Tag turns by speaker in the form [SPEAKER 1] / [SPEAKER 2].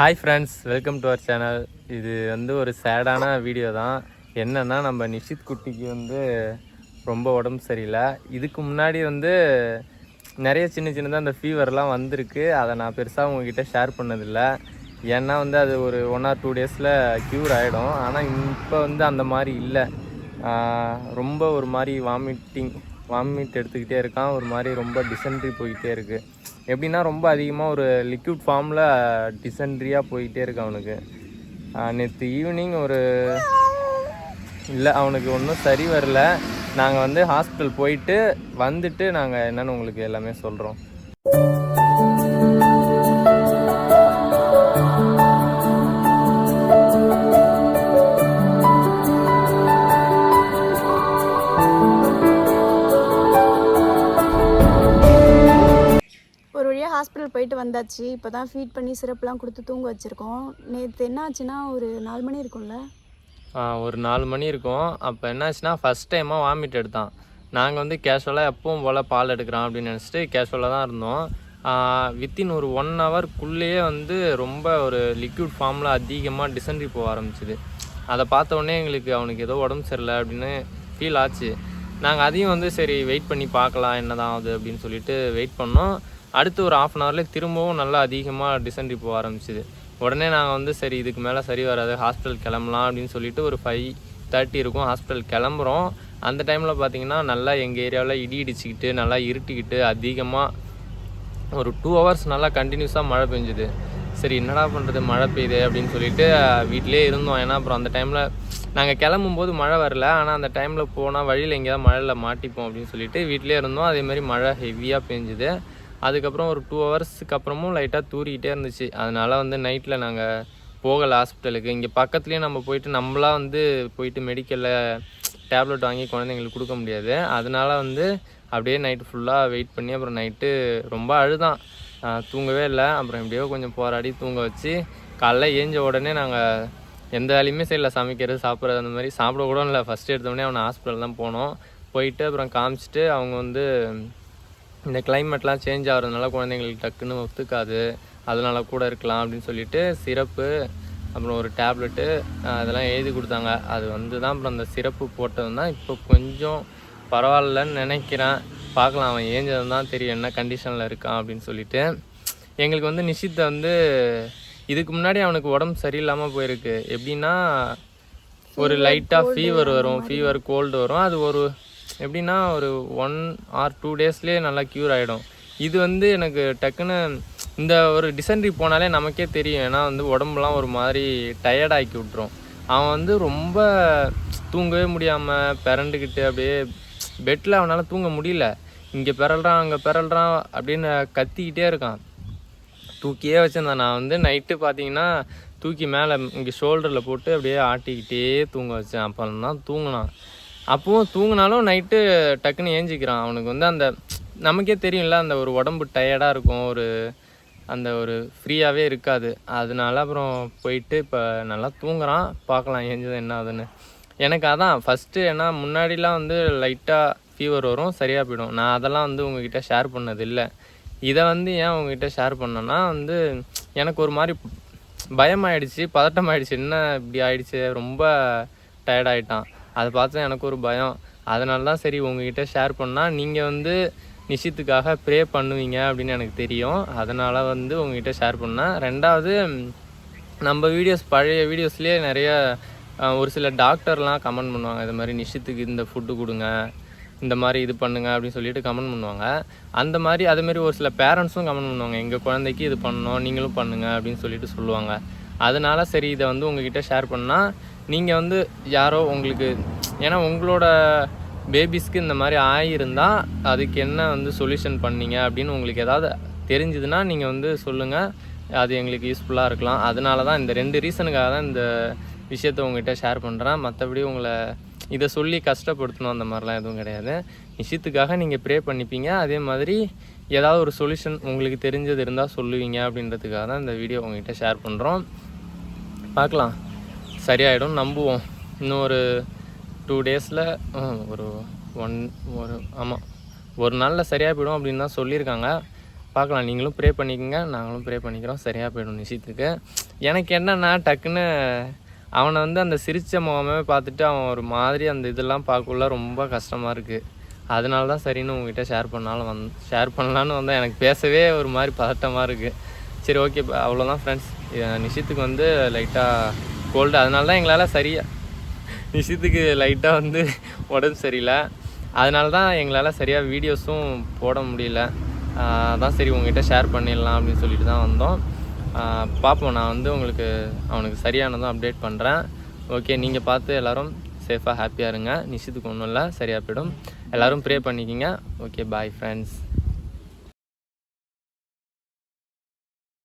[SPEAKER 1] Hi friends welcome to our channel இது வந்து ஒரு சேடான வீடியோ தான். என்னென்னா நம்ம நிஷித் குட்டிக்கு வந்து ரொம்ப உடம்பு சரியில்லை. இதுக்கு முன்னாடி வந்து நிறைய சின்ன சின்னதாக அந்த ஃபீவர்லாம் வந்திருக்கு. அதை நான் பெருசாக உங்ககிட்ட ஷேர் பண்ணதில்லை. ஏன்னா வந்து அது ஒரு ஒன் ஆர் டூ டேஸில் க்யூர் ஆகிடும் ஆனால் இப்போ வந்து அந்த மாதிரி இல்லை. ரொம்ப ஒரு மாதிரி வாமிட்டிங் வாமிட் எடுத்துக்கிட்டே இருக்கான். ஒரு மாதிரி ரொம்ப டிசென்ட்ரி போய்கிட்டே இருக்குது எப்படின்னா ரொம்ப அதிகமாக ஒரு லிக்விட் ஃபார்மில் டிசென்ட்ரியாக போயிட்டே இருக்கு அவனுக்கு. நேற்று ஈவினிங் ஒரு இல்லை அவனுக்கு ஒன்றும் சரி வரல. நாங்கள் வந்து ஹாஸ்பிட்டல் போயிட்டு வந்துட்டு நாங்கள் என்னென்னு உங்களுக்கு எல்லாமே சொல்கிறோம்
[SPEAKER 2] ஒரு வழியாக ஹாஸ்பிட்டல் போயிட்டு வந்தாச்சு. இப்போ தான் ஃபீட் பண்ணி சிரப்லாம் கொடுத்து தூங்க வச்சுருக்கோம். நேற்று என்ன ஆச்சுன்னா ஒரு நாலு மணி இருக்கும்ல?
[SPEAKER 1] ஆ, ஒரு நாலு மணி இருக்கும். அப்போ என்னாச்சுன்னா ஃபஸ்ட் டைமாக வாமிட் எடுத்தான். நாங்கள் வந்து கேஷுவலாக எப்பவும் போல் பால் எடுக்கிறோம் அப்படின்னு நினச்சிட்டு கேஷுவலாக தான் இருந்தோம். வித்தின் ஒரு ஒன் ஹவர்க்குள்ளேயே வந்து ரொம்ப ஒரு லிக்யூட் ஃபார்மில் அதிகமாக டிசென்ட்ரி போக ஆரம்பிச்சிது. அதை பார்த்த உடனே எங்களுக்கு அவனுக்கு ஏதோ உடம்பு சரியில்லை அப்படின்னு ஃபீல் ஆச்சு. நாங்கள் அதையும் வந்து சரி வெயிட் பண்ணி பார்க்கலாம் என்ன தான் ஆகுது அப்படின்னு சொல்லிட்டு வெயிட் பண்ணோம். அடுத்து ஒரு ஆஃப் அன் ஹவரில் திரும்பவும் நல்லா அதிகமாக டிசென்ட்ரி போக ஆரம்பிச்சிது. உடனே நாங்கள் வந்து சரி இதுக்கு மேலே சரி வராது ஹாஸ்பிட்டல் கிளம்பலாம் அப்படின்னு சொல்லிட்டு ஒரு ஃபைவ் தேர்ட்டி இருக்கும் ஹாஸ்பிட்டல் கிளம்புறோம். அந்த டைமில் பார்த்தீங்கன்னா நல்லா எங்கள் ஏரியாவில் இடி இடிச்சிக்கிட்டு நல்லா இருட்டிக்கிட்டு அதிகமாக ஒரு டூ ஹவர்ஸ் நல்லா கண்டினியூஸாக மழை பெஞ்சுது. சரி என்னடா பண்ணுறது மழை பெய்யுது அப்படின்னு சொல்லிட்டு வீட்டிலே இருந்தோம். ஏன்னா அப்புறம் அந்த டைமில் நாங்கள் கிளம்பும்போது மழை வரல. ஆனால் அந்த டைமில் போனால் வழியில் எங்கேயாவது மழையில் மாட்டிப்போம் அப்படின்னு சொல்லிட்டு வீட்டிலே இருந்தோம். அதேமாதிரி மழை ஹெவியாக பெஞ்சுது. அதுக்கப்புறம் ஒரு டூ ஹவர்ஸ்க்கு அப்புறமும் லைட்டாக தூரிக்கிட்டே இருந்துச்சு. அதனால் வந்து நைட்டில் நாங்கள் போகலை ஹாஸ்பிட்டலுக்கு இங்கே பக்கத்துலேயே நம்ம போயிட்டு நம்மளா வந்து போயிட்டு மெடிக்கலில் டேப்லெட் வாங்கி குழந்தைங்களுக்கு கொடுக்க முடியாது. அதனால வந்து அப்படியே நைட்டு ஃபுல்லாக வெயிட் பண்ணி அப்புறம் நைட்டு ரொம்ப அழுதான். தூங்கவே இல்லை. அப்புறம் எப்படியோ கொஞ்சம் போராடி தூங்க வச்சு காலைல ஏஞ்ச உடனே நாங்கள் எந்த வேலையுமே செய்யல. சமைக்கிறது சாப்பிட்றது அந்த மாதிரி சாப்பிட கூட இல்லை. ஃபஸ்ட்டு எடுத்தோடனே அவனை ஹாஸ்பிட்டல் தான் போனோம். போயிட்டு அப்புறம் காமிச்சிட்டு அவங்க வந்து இந்த கிளைமேட்லாம் சேஞ்ச் ஆகிறதுனால குழந்தைங்களுக்கு டக்குன்னு ஒத்துக்காது. அதனால கூட இருக்கலாம் அப்படின்னு சொல்லிட்டு சிரப்பு அப்புறம் ஒரு டேப்லெட்டு அதெல்லாம் எழுதி கொடுத்தாங்க. அது வந்து தான் அப்புறம் அந்த சிரப்பு போட்டது தான் இப்போ கொஞ்சம் பரவாயில்லன்னு நினைக்கிறேன். பார்க்கலாம் அவன் ஏஞ்சது தான் தெரியும். என்ன கண்டிஷனில் இருக்கான் அப்படின்னு சொல்லிட்டு. எங்களுக்கு வந்து நிஷித்தை வந்து இதுக்கு முன்னாடி அவனுக்கு உடம்பு சரியில்லாமல் போயிருக்கு. எப்படின்னா ஒரு லைட்டாக ஃபீவர் வரும். ஃபீவர் கோல்டு வரும். அது ஒரு எப்படின்னா ஒரு ஒன் ஆர் டூ டேஸ்லேயே நல்லா க்யூர் ஆகிடும் இது வந்து எனக்கு டக்குன்னு இந்த ஒரு டிசென்ட்ரி போனாலே நமக்கே தெரியும். ஏன்னா வந்து உடம்புலாம் ஒரு மாதிரி டயர்டாக்கி விட்ரும் அவன் வந்து ரொம்ப தூங்கவே முடியாமல் பிறண்டுக்கிட்டு அப்படியே பெட்டில் அவனால் தூங்க முடியல. இங்கே பிறல்றான் அங்கே பிறல்றான் அப்படின்னு கத்திக்கிட்டே இருக்கான். தூக்கியே வச்சுருந்தேன். நான் வந்து நைட்டு பார்த்தீங்கன்னா தூக்கி மேலே இங்கே ஷோல்டரில் போட்டு அப்படியே ஆட்டிக்கிட்டே தூங்க வச்சேன். அப்புறம் தான் தூங்கினான். அப்பவும் தூங்கினாலும் நைட்டு டக்குன்னு ஏஞ்சிக்கிறான். அவனுக்கு வந்து அந்த நமக்கே தெரியும்ல அந்த ஒரு உடம்பு டயர்டாக இருக்கும். ஒரு அந்த ஒரு ஃப்ரீயாகவே இருக்காது. அதனால அப்புறம் போயிட்டு இப்போ நல்லா தூங்குறான். பார்க்கலாம் ஏஞ்சது என்ன ஆகுதுன்னு. எனக்கு அதான் ஃபஸ்ட்டு ஏன்னா முன்னாடிலாம் வந்து லைட்டாக ஃபீவர் வரும் சரியாக போயிடும். நான் அதெல்லாம் வந்து உங்ககிட்ட ஷேர் பண்ணது இல்லை இதை வந்து ஏன் உங்ககிட்ட ஷேர் பண்ணேன்னா வந்து எனக்கு ஒரு மாதிரி பயமாயிடுச்சு பதட்டமாயிடுச்சு. என்ன இப்படி ஆயிடுச்சு? ரொம்ப tired அதை பார்த்து எனக்கு ஒரு பயம். அதனால தான் சரி உங்ககிட்ட ஷேர் பண்ணால் நீங்கள் வந்து நிஷித்துக்காக ப்ரே பண்ணுவீங்க அப்படின்னு எனக்கு தெரியும். அதனால் வந்து உங்ககிட்ட ஷேர் பண்ணேன் ரெண்டாவது நம்ம வீடியோஸ் பழைய வீடியோஸ்லேயே நிறைய ஒரு சில டாக்டர்லாம் கமெண்ட் பண்ணுவாங்க. இது மாதிரி நிஷித்துக்கு இந்த ஃபுட்டு கொடுங்க இந்த மாதிரி இது பண்ணுங்க அப்படின்னு சொல்லிட்டு கமெண்ட் பண்ணுவாங்க. அந்த மாதிரி அதுமாரி ஒரு சில பேரண்ட்ஸும் கமெண்ட் பண்ணுவாங்க. எங்கள் குழந்தைக்கு இது பண்ணணும் நீங்களும் பண்ணுங்க அப்படின்னு சொல்லிட்டு சொல்லுவாங்க. அதனால சரி இதை வந்து உங்ககிட்ட ஷேர் பண்ணால் நீங்கள் வந்து யாரோ உங்களுக்கு ஏன்னா உங்களோட பேபிஸ்க்கு இந்த மாதிரி ஆகியிருந்தால் அதுக்கு என்ன வந்து சொல்யூஷன் பண்ணீங்க அப்படின்னு உங்களுக்கு ஏதாவது தெரிஞ்சுதுன்னா நீங்கள் வந்து சொல்லுங்கள் அது எங்களுக்கு யூஸ்ஃபுல்லாக இருக்கலாம். அதனால தான் இந்த ரெண்டு ரீசனுக்காக தான் இந்த விஷயத்தை உங்ககிட்ட ஷேர் பண்ணுறேன் மற்றபடி உங்களை இதை சொல்லி கஷ்டப்படுத்தணும் அந்த மாதிரிலாம் எதுவும் கிடையாது. விஷயத்துக்காக நீங்கள் ப்ரே பண்ணிப்பீங்க. அதே மாதிரி ஏதாவது ஒரு சொல்யூஷன் உங்களுக்கு தெரிஞ்சது இருந்தால் சொல்லுவீங்க அப்படின்றதுக்காக தான் இந்த வீடியோ உங்ககிட்ட ஷேர் பண்ணுறோம் பார்க்கலாம். சரியாயிடும் நம்புவோம். இன்னும் ஒரு டூ டேஸில் ஒரு ஒன் ஒரு ஆமாம் ஒரு நாளில் சரியாக போயிடும் அப்படின்னு தான் சொல்லியிருக்காங்க. பார்க்கலாம் நீங்களும் ப்ரே பண்ணிக்கோங்க நாங்களும் ப்ரே பண்ணிக்கிறோம் சரியாக போயிடும் நிஷித்துக்கு. எனக்கு என்னன்னா டக்குன்னு அவனை வந்து அந்த சிரித்த முகமே பார்த்துட்டு அவன் ஒரு மாதிரி அந்த இதெல்லாம் பார்க்கக்குள்ள ரொம்ப கஷ்டமாக இருக்குது அதனால தான் சரின்னு உங்ககிட்ட ஷேர் பண்ணாலும் வந் ஷேர் பண்ணலான்னு வந்தேன். எனக்கு பேசவே ஒரு மாதிரி பதட்டமாக இருக்குது சரி ஓகே அவ்வளோதான் ஃப்ரெண்ட்ஸ் நிஷித்துக்கு வந்து லைட்டாக கோல்டு அதனால தான் எங்களால் சரியாக நிஷித்துக்கு லைட்டாக வந்து உடம்பு சரியில்லை. அதனால தான் எங்களால் சரியாக வீடியோஸும் போட முடியல. அதான் சரி உங்ககிட்ட ஷேர் பண்ணிடலாம் அப்படின்னு சொல்லிட்டு தான் வந்தோம். பார்ப்போம் நான் வந்து உங்களுக்கு அவனுக்கு சரியானதும் அப்டேட் பண்ணுறேன் ஓகே நீங்கள் பார்த்து எல்லோரும் சேஃபாக ஹாப்பியாக இருங்க. நிஷித்துக்கு ஒன்றும் இல்லை சரியாக போயிடும். எல்லோரும் ப்ரே பண்ணிக்கிங்க. Okay bye friends